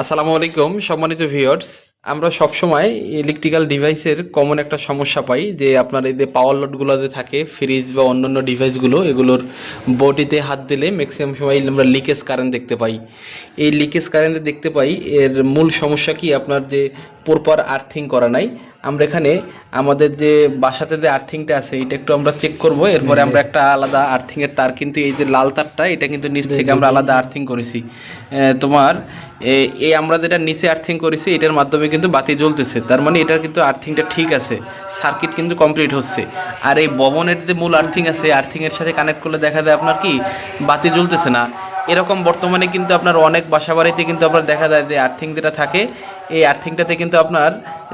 আসসালামু আলাইকুম, সম্মানিত ভিউয়ার্স আমরা সবসময় ইলেকট্রিক্যাল ডিভাইসের কমন একটা সমস্যা পাই যে আপনার এই যে পাওয়ার লোডগুলোতে থাকে ফ্রিজ বা অন্যান্য ডিভাইসগুলো এগুলোর বডিতে হাত দিলে ম্যাক্সিমাম সময় আমরা লিকেজ কারেন্ট দেখতে পাই। এই লিকেজ কারেন্ট দেখতে পাই, এর মূল সমস্যা কি? আপনার যে প্রপার আর্থিং করা নাই। আমরা এখানে আমাদের যে বাসাতে যে আর্থিংটা আছে এটা একটু আমরা চেক করব। এরপরে আমরা একটা আলাদা আর্থিংয়ের তার কিন্তু এই যে লাল তারটা এটা কিন্তু নিচ থেকে আমরা আলাদা আর্থিং করেছি। তোমার এই আমরা যেটা নিচে আর্থিং করেছি এটার মাধ্যমে কিন্তু বাতি জ্বলতেছে। তার মানে এটার কিন্তু আর্থিংটা ঠিক আছে। সার্কিট কিন্তু কমপ্লিট হচ্ছে। আর এই ভবনের যে মূল আর্থিং আছে আর্থিংয়ের সাথে কানেক্ট করলে দেখা যায় আপনার কি বাতি জ্বলতেছে না। এরকম বর্তমানে কিন্তু আপনার অনেক বাসা বাড়িতে কিন্তু আপনার দেখা যায় যে আর্থিং যেটা থাকে এই আর্থিংটাতে কিন্তু আপনার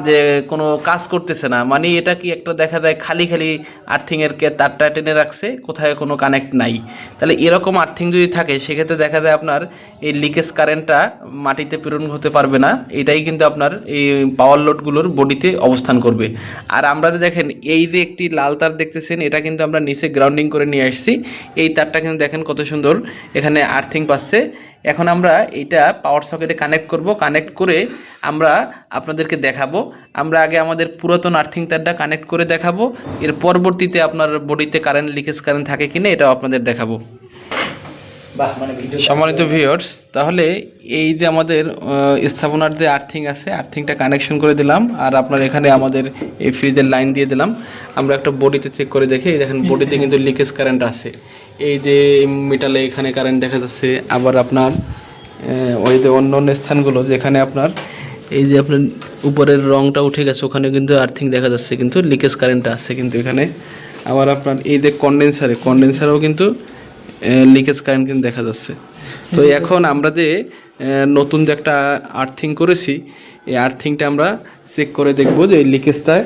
যে কোনো কাজ করতেছে না। মানে এটা কি একটা দেখা যায় খালি খালি আর্থিংয়ের কে তারটা টেনে রাখছে, কোথায় কোনো কানেক্ট নাই। তাহলে এরকম আর্থিং যদি থাকে, সেক্ষেত্রে দেখা যায় আপনার এই লিকেজ কারেন্টটা মাটিতে প্রেরণ হতে পারবে না। এটাই কিন্তু আপনার এই পাওয়ার লোডগুলোর বডিতে অবস্থান করবে। আর আমরা দেখেন, এই যে একটি লাল তার দেখতেছেন, এটা কিন্তু আমরা নিচে গ্রাউন্ডিং করে নিয়ে আসছি। এই তারটা কিন্তু দেখেন কত সুন্দর এখানে আর্থিং পাচ্ছে। এখন আমরা এটা পাওয়ার সকেটে কানেক্ট করব। কানেক্ট করে আমরা আপনাদেরকে দেখাবো। আমরা আগে আমাদের পুরাতন আর্থিং তারটা কানেক্ট করে দেখাবো। এর পরবর্তীতে আপনার বডিতে কারেন্ট লিকেজ কারেন্ট থাকে কিনা এটাও আপনাদের দেখাবো। সম্মানিত ভিউয়ার্স তাহলে এই যে আমাদের স্থাপনার যে আর্থিং আছে, আর্থিংটা কানেকশন করে দিলাম, আর আপনার এখানে আমাদের এই ফ্রিজের লাইন দিয়ে দিলাম। আমরা একটা বডিতে চেক করে দেখি দেখেন বডিতে কিন্তু লিকেজ কারেন্ট আছে। এই যে মিটালে এখানে কারেন্ট দেখা যাচ্ছে, আবার আপনার ওই যে অন্য অন্য স্থানগুলো যেখানে আপনার, এই যে আপনার উপরের রংটা উঠে গেছে, ওখানে কিন্তু আর্থিং দেখা যাচ্ছে, কিন্তু লিকেজ কারেন্টটা আছে কিন্তু এখানে। আবার আপনার এই যে কন্ডেন্সারে কন্ডেন্সারেও কিন্তু লিকেজ কারেন্ট কিন্তু দেখা যাচ্ছে। তো এখন আমরা যে নতুন যে একটা আর্থিং করেছি এই আর্থিংটা আমরা চেক করে দেখব যে এই লিকেজটা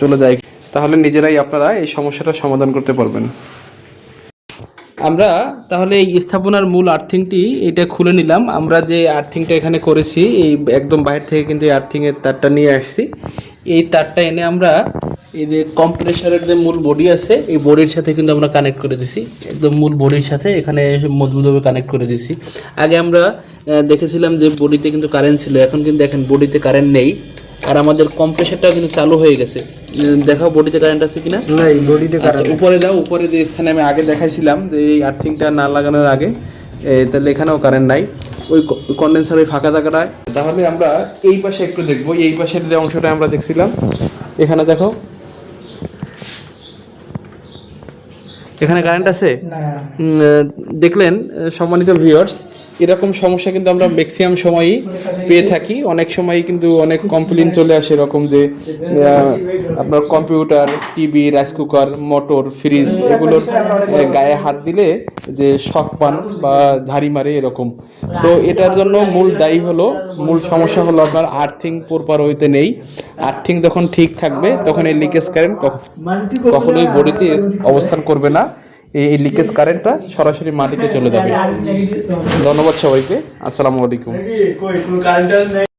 চলে যায় তাহলে নিজেরাই আপনারা এই সমস্যাটা সমাধান করতে পারবেন। আমরা তাহলে এই স্থাপনার মূল আর্থিংটি এটা খুলে নিলাম। আমরা যে আর্থিংটা এখানে করেছি এই একদম বাইরে থেকে কিন্তু এই আর্থিংয়ের তারটা নিয়ে আসছি। এই তারটা এনে আমরা এই যে কম্প্রেসারের যে মূল বডি আছে এই বডির সাথে কিন্তু আমরা কানেক্ট করে দিছি। একদম মূল বডির সাথে এখানে মজবুতভাবে কানেক্ট করে দিছি। আগে আমরা দেখেছিলাম যে বডিতে কিন্তু কারেন্ট ছিল এখন কিন্তু দেখেন বডিতে কারেন্ট নেই। আর আমাদের কম্প্রেসারটাও কিন্তু চালু হয়ে গেছে। দেখাও বডিতে কারেন্ট আছে কিনা? না এই বডিতে আচ্ছা, উপরে যাও উপরে যে স্থানে আমি আগে দেখাইছিলাম যে এই আর্থিংটা না লাগানোর আগে তাহলে এখানেও কারেন্ট নাই। ওই কন্ডেন্সার ওই ফাঁকা জায়গাটায় তাহলে আমরা এই পাশে একটু দেখব এই পাশের যে অংশটা আমরা দেখছিলাম এখানে দেখো। এখানে কারেন্ট আছে? দেখলেন সম্মানিত ভিউয়ার্স এরকম সমস্যা কিন্তু আমরা ম্যাক্সিমাম সময়ই পেয়ে থাকি। অনেক সময়ই কিন্তু অনেক কমপ্লেন চলে আসে এরকম যে আপনার computer TV rice cooker motor fridge এগুলোর গায়ে হাত দিলে যে শক পান বা ধারি মারে এরকম। তো এটার জন্য মূল দায়ী হলো, মূল সমস্যা হলো আপনার আর্থিং প্রপার হইতে নেই। আর্থিং যখন ঠিক থাকবে, তখন এই লিকেজ কারেন্ট কখনোই বডিতে অবস্থান করবে না। এই লিকেজ কারেন্টটা সরাসরি মাটিতে চলে যাবে। ধন্যবাদ সবাইকে। আসসালামু আলাইকুম।